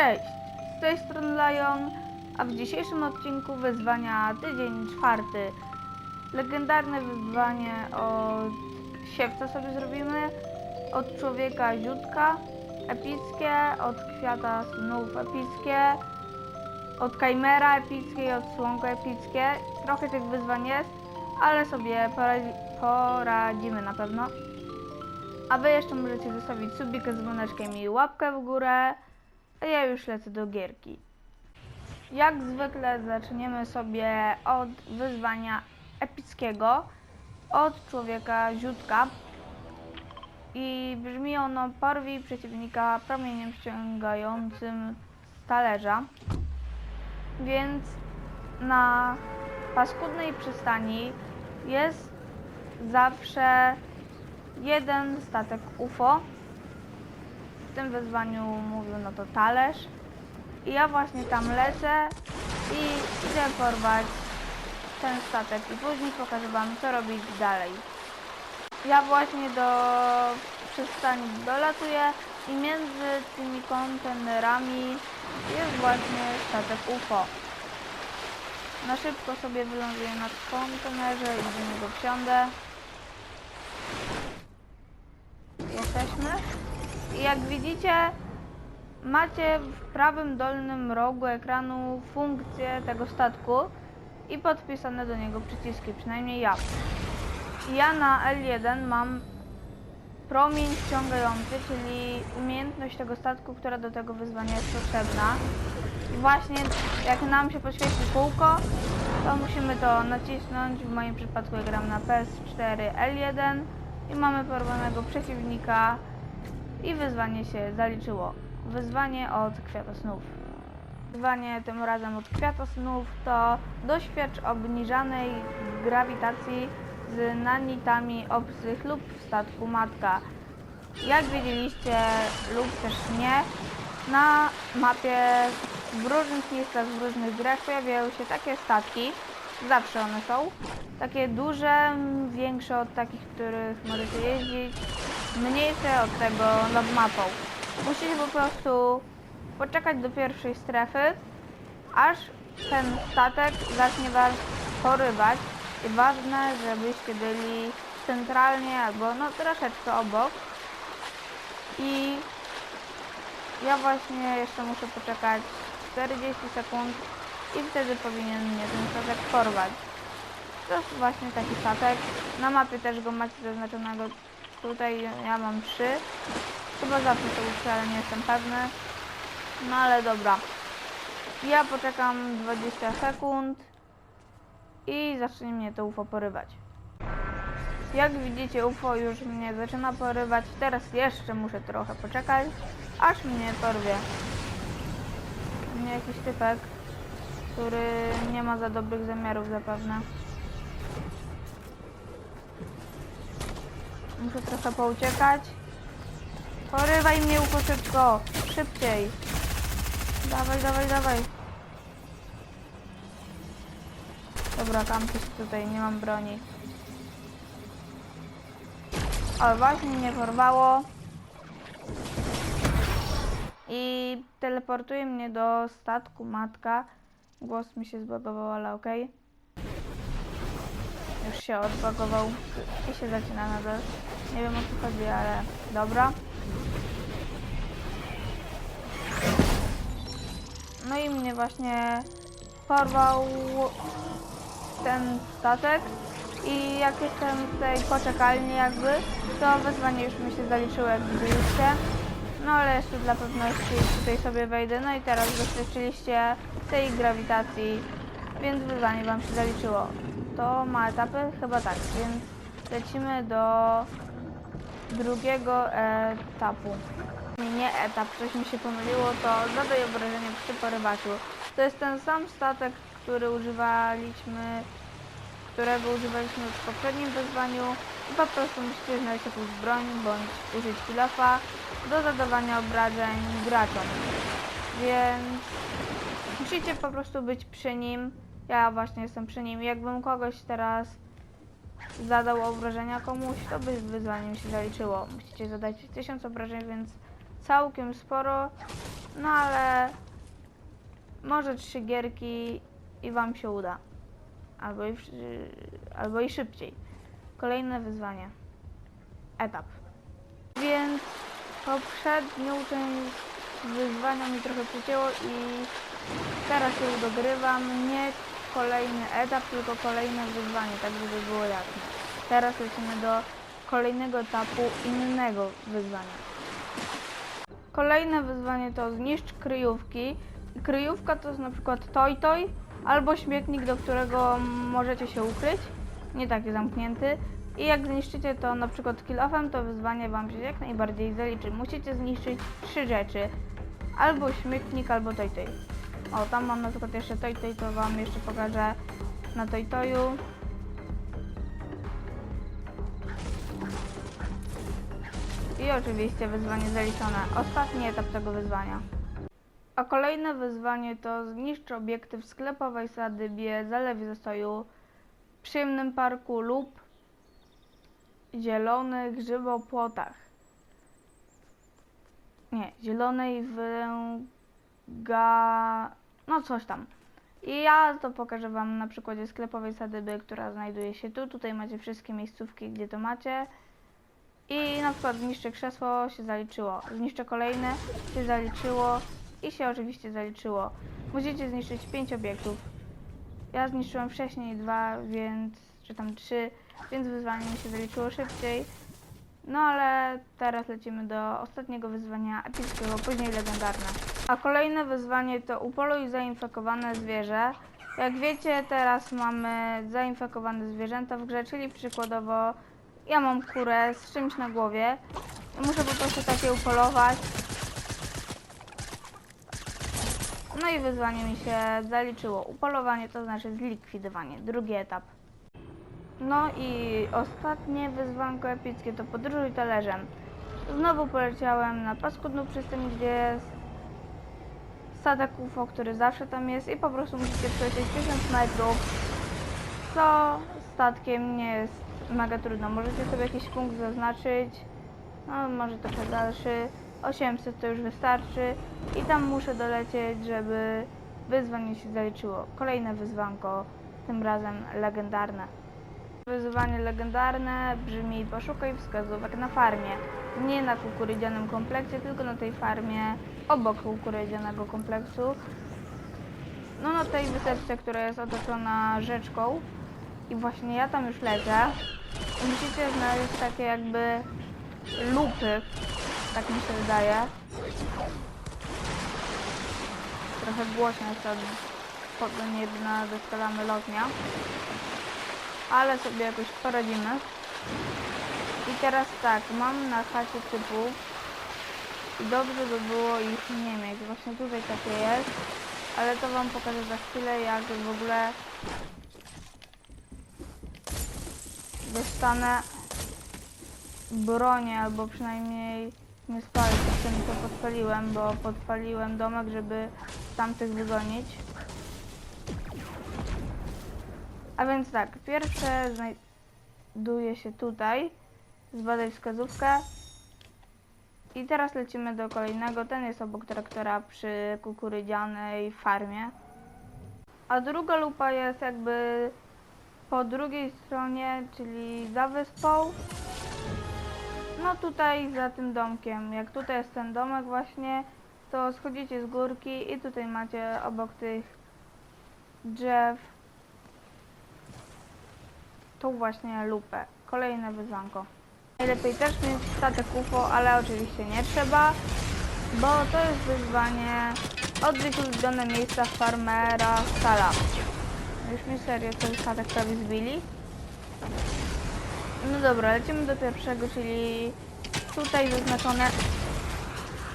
Cześć, z tej strony Lion, a w dzisiejszym odcinku wyzwania tydzień czwarty. Legendarne wyzwanie od siewca sobie zrobimy, od człowieka ziutka epickie, od kwiata snów epickie, od kajmera epickie i od słonka epickie. Trochę tych wyzwań jest, ale sobie poradzi- poradzimy na pewno. A wy jeszcze możecie zostawić subika z dzwoneczkiem i łapkę w górę. A ja już lecę do gierki. Jak zwykle zaczniemy sobie od wyzwania epickiego od człowieka ziutka. I brzmi ono porwij przeciwnika promieniem ściągającym z talerza. Więc na paskudnej przystani jest zawsze jeden statek UFO. W tym wyzwaniu mówił no to talerz. I ja właśnie tam lecę i idę porwać ten statek i później pokażę wam co robić dalej. Ja właśnie do przystani dolatuję i między tymi kontenerami jest właśnie statek UFO. Na szybko sobie wyląduję na kontenerze i do niego wsiądę. Jesteśmy. Jak widzicie, macie w prawym dolnym rogu ekranu funkcję tego statku i podpisane do niego przyciski, przynajmniej ja. Ja na L1 mam promień ściągający, czyli umiejętność tego statku, która do tego wyzwania jest potrzebna. I właśnie jak nam się podświeci kółko, to musimy to nacisnąć. W moim przypadku gram na PS4 L1 i mamy porwanego przeciwnika i wyzwanie się zaliczyło. Wyzwanie od Kwiata Snów. Wyzwanie tym razem od Kwiata Snów to doświadcz obniżanej grawitacji z nanitami obcych lub w statku matka. Jak widzieliście lub też nie, na mapie w różnych miejscach, w różnych grach pojawiają się takie statki, zawsze one są, takie duże, większe od takich, których możecie jeździć, mniejsze od tego nad mapą. Musicie po prostu poczekać do pierwszej strefy, aż ten statek zacznie was porywać. I ważne, żebyście byli centralnie albo no troszeczkę obok. I ja właśnie jeszcze muszę poczekać 40 sekund i wtedy powinien mnie ten statek porwać. To jest właśnie taki statek. Na mapie też go macie zaznaczonego. Tutaj ja mam 3. Chyba zawsze to uczę, ale nie jestem pewny. No ale dobra. Ja poczekam 20 sekund i zacznie mnie to UFO porywać. Jak widzicie UFO już mnie zaczyna porywać. Teraz jeszcze muszę trochę poczekać, aż mnie porwie. Nie jakiś typek, który nie ma za dobrych zamiarów zapewne. Muszę trochę pouciekać. Porywaj mnie UFO szybko! Szybciej! Dawaj, dawaj, dawaj! Dobra, kampię się tutaj, nie mam broni. O, właśnie mnie porwało. I teleportuje mnie do statku matka. Głos mi się zbagował, ale okej. Już się odbagował i się zaczyna nadal. Nie wiem o co chodzi, ale dobra. No i mnie właśnie porwał ten statek i jak jestem tutaj poczekalni jakby, to wyzwanie już mi się zaliczyło jak widzieliście. No ale jeszcze dla pewności tutaj sobie wejdę. No i teraz doświadczyliście tej grawitacji, więc wyzwanie wam się zaliczyło. To ma etapy? Chyba tak, więc lecimy do drugiego etapu. Nie, etap, coś mi się pomyliło, to zadaj obrażenie przy porywaczu. To jest ten sam statek, który używaliśmy, którego używaliśmy w poprzednim wyzwaniu i po prostu musicie znaleźć jakąś broń bądź użyć kilofa do zadawania obrażeń graczom. Więc musicie po prostu być przy nim. Ja właśnie jestem przy nim. Jakbym kogoś teraz zadał obrażenia komuś, to by wyzwanie mi się zaliczyło. Musicie zadać 1000 obrażeń, więc całkiem sporo. No ale może trzy gierki i wam się uda. Albo i, albo i szybciej. Kolejne wyzwanie. Etap. Więc poprzednią część wyzwania mi trochę przycięło i teraz już dogrywam nie kolejny etap, tylko kolejne wyzwanie, tak żeby było jasne. Teraz lecimy do kolejnego etapu innego wyzwania. Kolejne wyzwanie to zniszcz kryjówki. Kryjówka to jest na przykład toj toj albo śmietnik, do którego możecie się ukryć, nie taki zamknięty. I jak zniszczycie to na przykład kill-offem, to wyzwanie wam się jak najbardziej zaliczy. Musicie zniszczyć trzy rzeczy. Albo śmietnik, albo toj toj. O, tam mam na przykład jeszcze toj toj, to wam jeszcze pokażę na toj toju. I oczywiście wyzwanie zaliczone. Ostatni etap tego wyzwania. A kolejne wyzwanie to zniszcz obiekty w sklepowej sadybie, zalewie zastoju, przyjemnym parku lub zielonych grzybopłotach. Nie, zielonej węga... no coś tam. I ja to pokażę Wam na przykładzie sklepowej sadyby, która znajduje się tu. Tutaj macie wszystkie miejscówki, gdzie to macie. I na przykład zniszczę krzesło, się zaliczyło. Zniszczę kolejne, się zaliczyło. I się oczywiście zaliczyło. Musicie zniszczyć 5 obiektów. Ja zniszczyłem wcześniej dwa, więc, czy tam trzy, więc wyzwanie mi się zaliczyło szybciej. No ale teraz lecimy do ostatniego wyzwania epickiego, później legendarne. A kolejne wyzwanie to upoluj zainfekowane zwierzę. Jak wiecie, teraz mamy zainfekowane zwierzęta w grze, czyli przykładowo ja mam kurę z czymś na głowie. I muszę po prostu takie upolować. No i wyzwanie mi się zaliczyło. Upolowanie to znaczy zlikwidowanie. Drugi etap. No i ostatnie wyzwanko epickie to podróżuj talerzem. Znowu poleciałem na paskudną przystań, gdzie jest statek UFO, który zawsze tam jest i po prostu musicie przelecieć 1000 metrów, co statkiem nie jest mega trudno. Możecie sobie jakiś punkt zaznaczyć, no może trochę dalszy, 800 to już wystarczy i tam muszę dolecieć, żeby wyzwanie się zaliczyło. Kolejne wyzwanko, tym razem legendarne. Wyzwanie legendarne brzmi poszukaj wskazówek na farmie. Nie na kukurydzianym kompleksie, tylko na tej farmie obok kukurydzianego kompleksu. No na tej wysepce, która jest otoczona rzeczką. I właśnie ja tam już lecę. I musicie znaleźć takie jakby lupy, tak mi się wydaje. Trochę głośno jest to pod jedna doskonała melodnia ale sobie jakoś poradzimy. I teraz tak, mam na chacie typów i dobrze by było ich nie mieć. Właśnie tutaj takie jest, ale to wam pokażę za chwilę, jak w ogóle dostanę bronię, albo przynajmniej nie spalić, czasem to podpaliłem, bo podpaliłem domek, żeby tamtych wygonić. A więc tak, pierwsze znajduje się tutaj. Zbadaj wskazówkę. I teraz lecimy do kolejnego. Ten jest obok traktora przy kukurydzianej farmie. A druga lupa jest jakby po drugiej stronie, czyli za wyspą. No tutaj za tym domkiem. Jak tutaj jest ten domek właśnie, to schodzicie z górki i tutaj macie obok tych drzew tą właśnie lupę. Kolejne wyzwanko. Najlepiej też mieć statek UFO, ale oczywiście nie trzeba, bo to jest wyzwanie odwiedź ulubione miejsca farmera Stala. Już mi serio ten statek prawie zbili. No dobra, lecimy do pierwszego, czyli tutaj zaznaczone...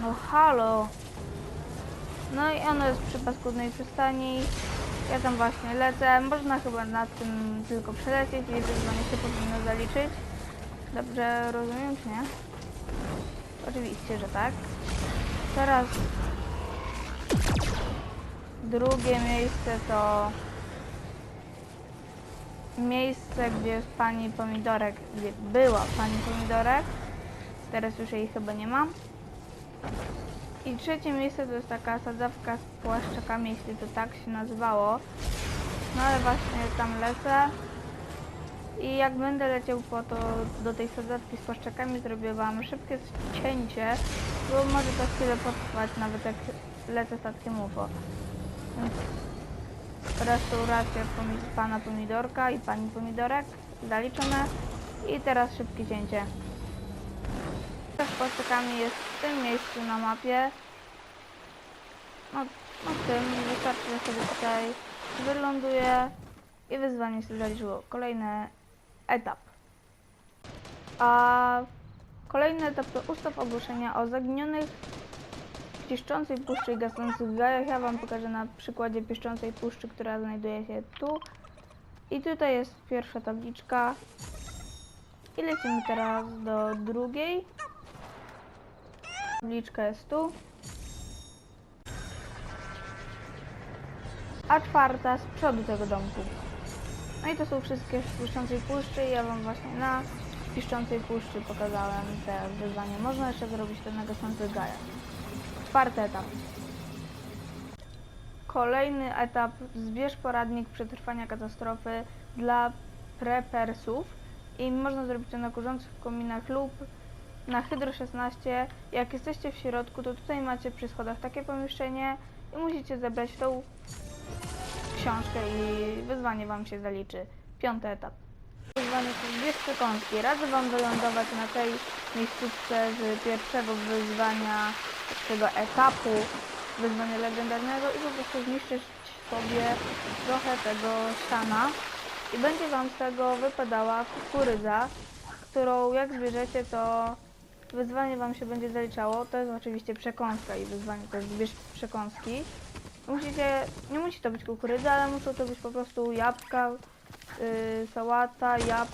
No halo! No i ono jest przy paskudnej przystani. Ja tam właśnie lecę. Można chyba nad tym tylko przelecieć i wyzwanie się powinno zaliczyć. Dobrze rozumiem, czy nie? Oczywiście, że tak. Teraz drugie miejsce to miejsce, gdzie jest pani Pomidorek, gdzie była pani Pomidorek. Teraz już jej chyba nie ma. I trzecie miejsce to jest taka sadzawka z płaszczakami, jeśli to tak się nazywało. No ale właśnie tam lecę. I jak będę leciał po to do tej sadzawki z płaszczakami, zrobię wam szybkie cięcie, bo może to chwilę potrwać, nawet jak lecę statkiem UFO. Więc restauracja pana pomidorka i pani pomidorek zaliczone. I teraz szybkie cięcie. Z płaszczakami jest w tym miejscu na mapie. No, no tym wystarczy, że sobie tutaj wyląduję i wyzwanie się zaliczyło. Kolejny etap. A kolejny etap to ustaw ogłoszenia o zaginionych piszczącej puszczy i gasnących gajach. Ja Wam pokażę na przykładzie piszczącej puszczy, która znajduje się tu. I tutaj jest pierwsza tabliczka. I lecimy teraz do drugiej. Tabliczka jest tu. A czwarta z przodu tego domku. No i to są wszystkie w piszczącej puszczy. Ja Wam właśnie na piszczącej puszczy pokazałem te wyzwanie. Można jeszcze zrobić to na gasnących gajach. Czwarty etap. Kolejny etap. Zbierz poradnik przetrwania katastrofy dla prepersów. I można zrobić to na kurzących kominach lub na Hydro 16. Jak jesteście w środku, to tutaj macie przy schodach takie pomieszczenie i musicie zebrać tą książkę i wyzwanie Wam się zaliczy. Piąty etap. Wyzwanie to dwie przekąski. Radzę Wam wylądować na tej miejscówce z pierwszego wyzwania tego etapu wyzwania legendarnego i po prostu zniszczyć sobie trochę tego siana i będzie Wam z tego wypadała kukurydza, którą jak zbierzecie to wyzwanie Wam się będzie zaliczało. To jest oczywiście przekąska i wyzwanie to jest zbierz przekąski. Musicie, nie musi to być kukurydza, ale muszą to być po prostu jabłka, yy, sałata, jab,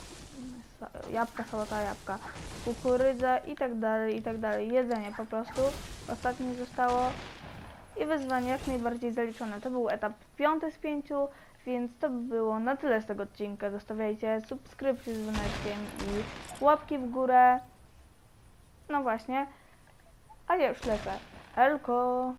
sa, jabłka, sałata, jabłka, kukurydza i tak dalej, i tak dalej. Jedzenie po prostu. Ostatnie zostało i wyzwanie jak najbardziej zaliczone. To był etap piąty z pięciu, więc to by było na tyle z tego odcinka. Zostawiajcie subskrypcję z dzwoneczkiem i łapki w górę. No właśnie. A ja już lecę. Elko!